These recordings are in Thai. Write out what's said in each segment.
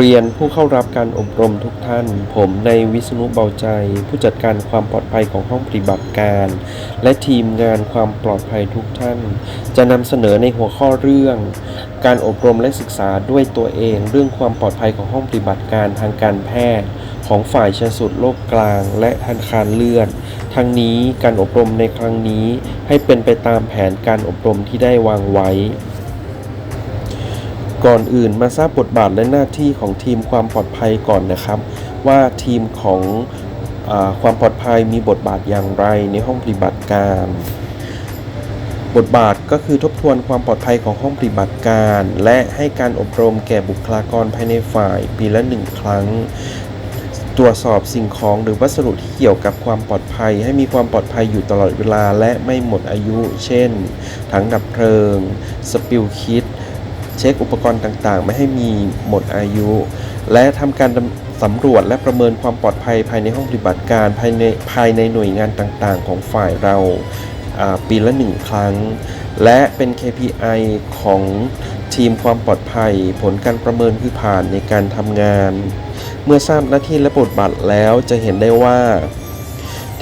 เรียนผู้เข้ารับการอบรมทุกท่าน ผมในวิษณุเบาใจ ผู้จัดการความปลอดภัยของห้องปฏิบัติการ และทีมงานความปลอดภัยทุกท่าน จะนำเสนอในหัวข้อเรื่อง การอบรมและศึกษาด้วยตัวเอง เรื่องความปลอดภัยของห้องปฏิบัติการทางการแพทย์ ของฝ่ายชันสูตรโรคกลาง และธนาคารเลือดทั้งนี้การอบรมในครั้งนี้ให้เป็นไปตามแผนการอบรมที่ได้วางไว้ ก่อนอื่นมาทราบบทบาทและหน้าที่ของทีมความปลอดภัยก่อนนะครับ ว่าทีมของอความปลอดภัยมีบทบาทอย่างไรในห้องปฏิบัติการ บทบาทก็คือทบทวนความปลอดภัยของห้องปฏิบัติการ และให้การอบรมแก่บุคลากรภายในฝ่ายปีละหนึ่งครั้งตรวจสอบสิ่งของหรือวัสดุที่เกี่ยวกับความปลอดภัย ให้มีความปลอดภัยอยู่ตลอดเวลาและไม่หมดอายุ เช่น ถังดับเพลิง สปิลคิด เช็คอุปกรณ์ต่างๆ ไม่ให้มีหมดอายุ และทำการสำรวจและประเมินความปลอดภัยภายในห้องปฏิบัติการภายในภายในหน่วยงานต่างๆ ของฝ่ายเราปีละหนึ่งครั้ง และเป็น KPI ของทีมความปลอดภัย ผลการประเมินคือผ่านในการทำงาน เมื่อทราบหน้าที่และบทบาทแล้วจะเห็นได้ว่า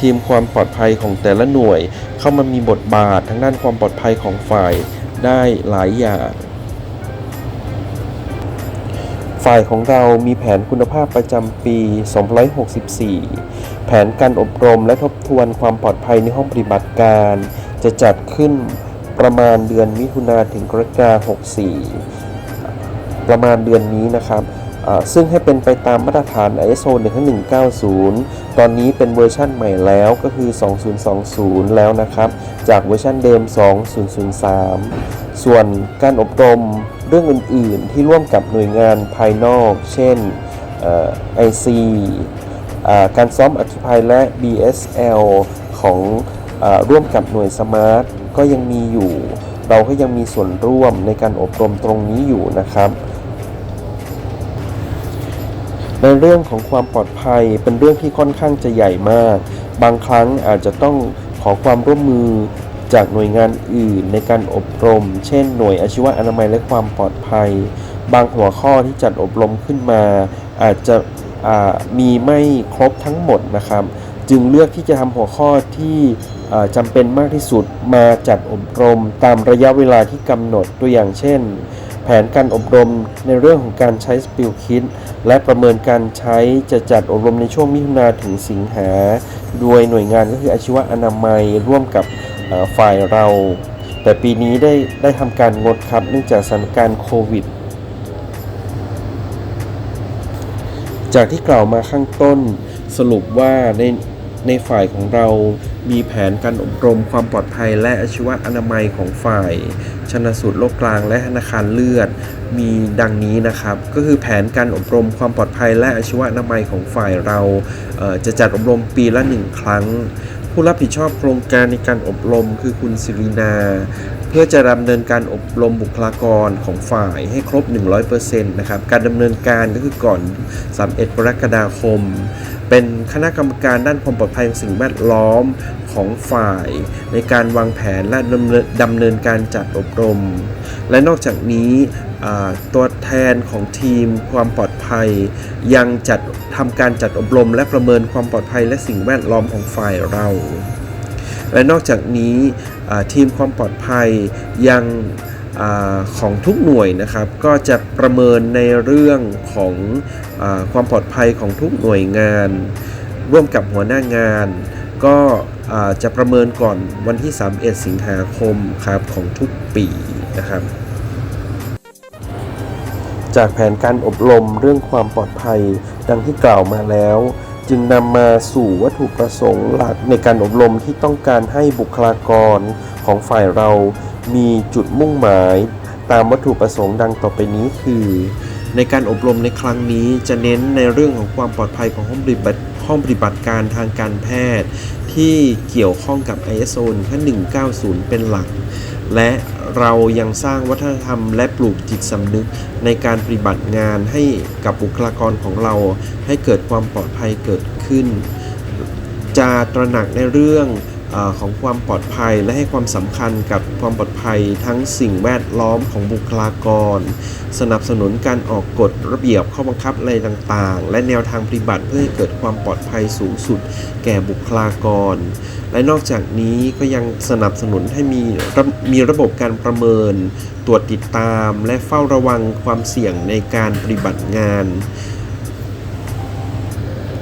ทีมความปลอดภัยของแต่ละหน่วย เข้ามามีบทบาททางด้านความปลอดภัยของฝ่ายได้หลายอย่าง ฝ่ายของเรามีแผนคุณภาพประจำปี 264 แผนการอบรมและทบทวนความปลอดภัยในห้องปฏิบัติการ จะจัดขึ้นประมาณเดือนมิถุนาถึงกรกฎาคม64 ประมาณเดือนนี้นะครับซึ่งให้เป็นไปตามมาตรฐาน ISO 11190 ตอนนี้เป็นเวอร์ชั่นใหม่แล้วก็คือ 2020 แล้วนะครับ จากเวอร์ชันเดิม 2003 ส่วนการอบรม เรื่องอื่น ๆ ที่ร่วมกับหน่วยงานภายนอก เช่นไอซีการซ้อมอธิภัยและ BSL ของอร่วมกับหน่วยสมาร์ทก็ยังมีอยู่ เราก็ยังมีส่วนร่วมในการอบรมตรงนี้อยู่นะครับ ในเรื่องของความปลอดภัยเป็นเรื่องที่ค่อนข้างจะใหญ่มาก บางครั้งอาจจะต้องขอความร่วมมือ จากหน่วยงานอื่นในการอบรม เช่น หน่วยอาชีวะอนามัยและความปลอดภัย บางหัวข้อที่จัดอบรมขึ้นมา อาจจะมีไม่ครบทั้งหมดนะครับ จึงเลือกที่จะทำหัวข้อที่จำเป็นมากที่สุดมาจัดอบรมตามระยะเวลาที่กำหนดตัวอย่างเช่น แผนการอบรมในเรื่องของการใช้สปิลคิดและประเมินการใช้จะจัดอบรมในช่วงมิถุนาถึงสิงหา โดยหน่วยงานก็คืออาชีวะอนามัยร่วมกับ ฝ่ายเรา แต่ปีนี้ได้ได้ทำการงดครับเนื่องจากสถานการณ์โควิด จากที่กล่าวมาข้างต้นสรุปว่าในในฝ่ายของเรามีแผนการอบรมความปลอดภัยและอาชีวะอนามัยของฝ่าย ชนสูตรโรคกลางและธนาคารเลือด มีดังนี้นะครับ ก็คือแผนการอบรมความปลอดภัยและอาชีวะอนามัยของฝ่ายเราจะจัดอบรมปีละหนึ่งครั้ง ผู้รับผิดชอบโครงการในการอบรมคือคุณศิรินา เพื่อจะดำเนินการอบรมบุคลากรของฝ่ายให้ครบ 100%นะครับ การดำเนินการก็คือก่อน 31 กรกฎาคม เป็นคณะกรรมการด้านความปลอดภัยของสิ่งแวดล้อมของฝ่าย ในการวางแผนและดำเนินดำเนินการจัดอบรม และนอกจากนี้ตัวแทนของทีมความปลอด ภัย ยังจัดทำการจัดอบรมและประเมินความปลอดภัยและสิ่งแวดล้อมของฝ่ายเรา และนอกจากนี้ทีมความปลอดภัยยังอของทุกหน่วยนะครับ ก็จะประเมินในเรื่องของอความปลอดภัยของทุกหน่วยงาน ร่วมกับหัวหน้างาน ก็จะประเมินก่อนวันที่ 31 สิงหาคมครับของทุกปีนะครับ จากแผนการอบรมเรื่องความปลอดภัยดังที่กล่าวมาแล้ว จึงนำมาสู่วัตถุประสงค์หลักในการอบรมที่ต้องการให้บุคลากรของฝ่ายเรามีจุดมุ่งหมาย ตามวัตถุประสงค์ดังต่อไปนี้คือ ในการอบรมในครั้งนี้จะเน้นในเรื่องของความปลอดภัยของห้องปฏิบัติห้องปฏิบัติการทางการแพทย์ ที่เกี่ยวข้องกับ ISO 190 เป็นหลัก และเรายังสร้างวัฒนธรรมและปลูกจิตสำนึกในการปฏิบัติงานให้กับบุคลากรของเรา ให้เกิดความปลอดภัยเกิดขึ้น จะตระหนักในเรื่อง ของความปลอดภัยและให้ความสำคัญกับความปลอดภัยทั้งสิ่งแวดล้อมของบุคลากร สนับสนุนการออกกฎระเบียบข้อบังคับอะไรต่างๆ และแนวทางปฏิบัติเพื่อให้เกิดความปลอดภัยสูงสุด แก่บุคลากร และนอกจากนี้ก็ยังสนับสนุนให้มีมีระบบการประเมิน ตรวจติดตาม และเฝ้าระวังความเสี่ยงในการปฏิบัติงาน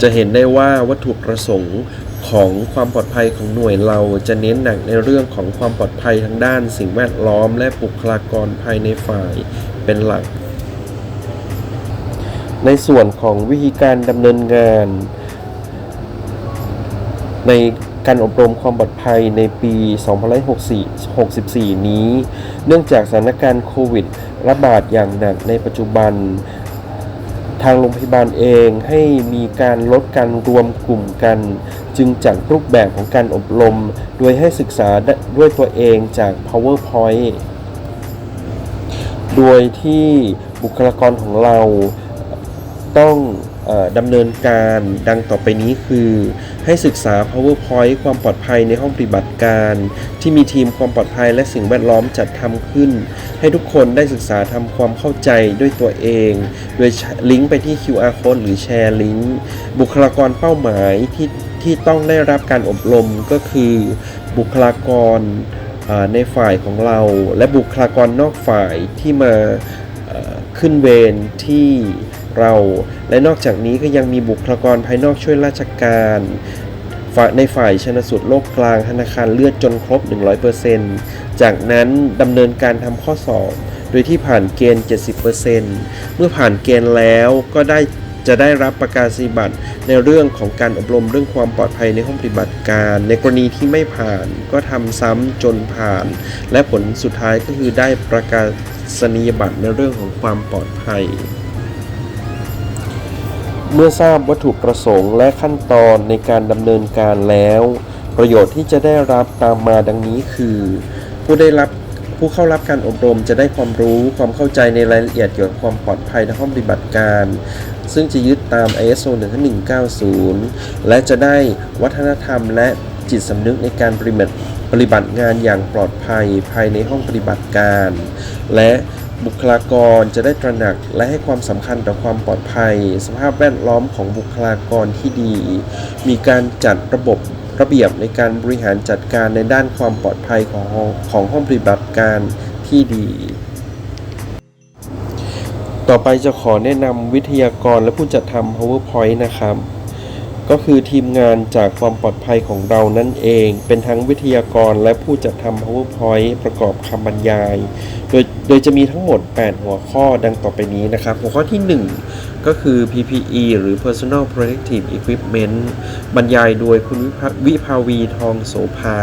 จะเห็นได้ว่าวัตถุประสงค์ ของความปลอดภัยของหน่วยเราจะเน้นหนักในเรื่องของความปลอดภัยทางด้านสิ่งแวดล้อม และบุคลากรภายในฝ่ายเป็นหลัก ในส่วนของวิธีการดำเนินงาน ในการอบรมความปลอดภัยในปี 2564 นี้ เนื่องจากสถานการณ์โควิด ระบาดอย่างหนักในปัจจุบัน ทางโรงพยาบาลเองให้มีการลดการรวมกลุ่มกัน จึงจัดรูปแบบของการอบรม โดยให้ศึกษาด้วยตัวเองจาก PowerPoint โดยที่บุคลากรของเราต้องอดำเนินการดังต่อไปนี้คือ ให้ศึกษา PowerPoint ความปลอดภัยในห้องปฏิบัติการ ที่มีทีมความปลอดภัยและสิ่งแวดล้อมจัดทำขึ้น ให้ทุกคนได้ศึกษาทำความเข้าใจด้วยตัวเอง โดยลิงก์ไปที่ QR code หรือแชร์ลิงก์บุคลากรเป้าหมายที่ ที่ต้องได้รับการอบรมก็คือบุคลากรในฝ่ายของเรา และบุคลากรนอกฝ่ายที่มาขึ้นเวรที่เรา และนอกจากนี้ก็ยังมีบุคลากรภายนอกช่วยราชการในฝ่ายชนสูตรโลกกลางธนาคารเลือดจนครบ 100%จากนั้นดำเนินการทำข้อสอบ โดยที่ผ่านเกณฑ์ 70%เมื่อผ่านเกณฑ์แล้วก็ได้ จะได้รับประกาศนียบัตรในเรื่องของการอบรมเรื่องความปลอดภัยในห้องปฏิบัติการ ในกรณีที่ไม่ผ่านก็ทำซ้ำจนผ่าน และผลสุดท้ายก็คือได้ประกาศนียบัตรในเรื่องของความปลอดภัย เมื่อทราบวัตถุประสงค์และขั้นตอนในการดำเนินการแล้ว ประโยชน์ที่จะได้รับตามมาดังนี้คือ ผู้ได้รับ ผู้เข้ารับการอบรมจะได้ความรู้ความเข้าใจในรายละเอียดเกี่ยวกับความปลอดภัยในห้องปฏิบัติการ ซึ่งจะยึดตาม ISO 15190 และจะได้วัฒนธรรมและจิตสำนึกในการปฏิบัติปฏิบัติงานอย่างปลอดภัยภายในห้องปฏิบัติการ และบุคลากรจะได้ตระหนักและให้ความสำคัญต่อความปลอดภัย สภาพแวดล้อมของบุคลากรที่ดี มีการจัดระบบ ระเบียบในการบริหารจัดการในด้านความปลอดภัยของของห้องปฏิบัติการที่ดี ต่อไปจะขอแนะนำวิทยากรและผู้จัดทำ PowerPoint นะครับ ก็คือทีมงานจากความปลอดภัยของเรานั่นเอง เป็นทั้งวิทยากรและผู้จัดทำ PowerPoint ประกอบคำบรรยาย โดยโดยจะมีทั้งหมด 8 หัวข้อดังต่อไปนี้นะครับ หัวข้อที่ 1 ก็คือ PPE หรือ Personal Protective Equipment บรรยายโดยคุณวิภาวีทองโสภา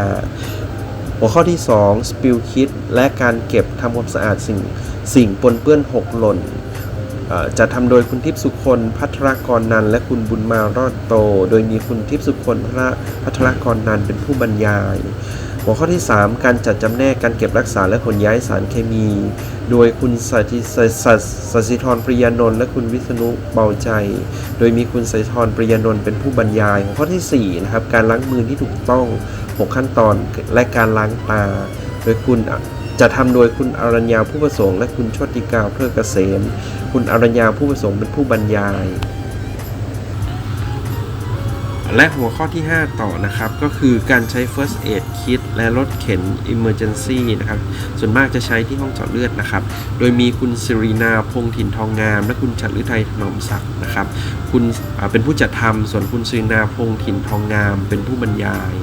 หัวข้อที่ 2 Spill Kit และการเก็บทำความสะอาดสิ่งสิ่งปนเปื้อนหกหล่น จะทำโดยคุณทิพย์สุคนพัทรกรนันและคุณบุญมารอดโต โดยมีคุณทิพย์สุคนพระพัทรกรนันเป็นผู้บรรยาย หัวข้อที่ 3 การจัดจำแนกการเก็บรักษาและขนย้ายสารเคมี โดยคุณสัติสสสสสิธรปริยานนท์และคุณวิษณุเบาใจ โดยมีคุณสัติธรปริยานนท์เป็นผู้บรรยาย หัวข้อที่4นะครับการล้างมือที่ถูกต้อง 6 ขั้นตอนและการล้างตา โดยคุณจะทำโดยคุณอรัญญาผู้ประสงค์และคุณชติกาเพลิกเกษม คุณอรัญญาผู้ประสงค์เป็นผู้บรรยาย และหัวข้อที่ 5 ต่อนะครับ ก็คือการใช้ first aid kit และรถเข็น emergency นะครับ ส่วนมากจะใช้ที่ห้องเจาะเลือดนะครับ โดยมีคุณสิรินาพงถิ่นทองงาม และคุณฉัตรฤทัยถนอมศักดิ์นะครับ คุณเป็นผู้จัดทำส่วนคุณสิรินาพงถิ่นทองงาม เป็นผู้บรรยาย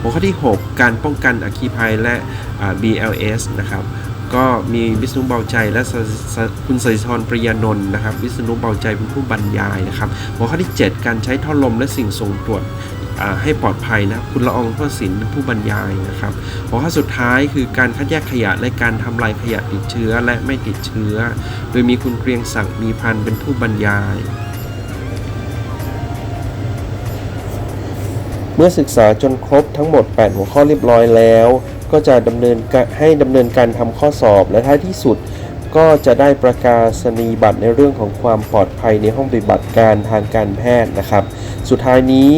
หัวข้อที่ 6 การป้องกันอัคคีภัยและ BLS นะครับ ก็มีวิษณุเบาใจและคุณสริธรปริยานนท์นะครับ วิษณุเบาใจเป็นผู้บรรยายนะครับ หัวข้อที่ 7 การใช้ท่อลมและสิ่งส่งตรวจให้ปลอดภัยนะครับคุณละอองพ่อศิลป์เป็นผู้บรรยายนะครับหัวข้อสุดท้ายคือการคัดแยกขยะและการทำลายขยะติดเชื้อและไม่ติดเชื้อ โดยมีคุณเกรียงศักดิ์มีพันธ์เป็นผู้บรรยาย เมื่อศึกษาจนครบทั้งหมด 8 หัวข้อเรียบร้อยแล้ว ก็จะดำเนินให้ดำเนินการทำข้อสอบ และท้ายที่สุด ก็จะได้ประกาศนียบัตรในเรื่องของความปลอดภัยในห้องปฏิบัติการทางการแพทย์นะครับ สุดท้ายนี้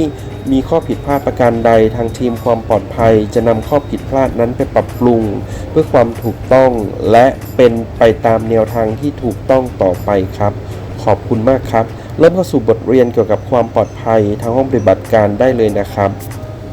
มีข้อผิดพลาดประการใดทางทีมความปลอดภัย จะนำข้อผิดพลาดนั้นไปปรับปรุง เพื่อความถูกต้องและเป็นไปตามแนวทางที่ถูกต้องต่อไปครับ ขอบคุณมากครับ เริ่มเข้าสู่บทเรียนเกี่ยวกับความปลอดภัยทางห้องปฏิบัติการได้เลยนะครับ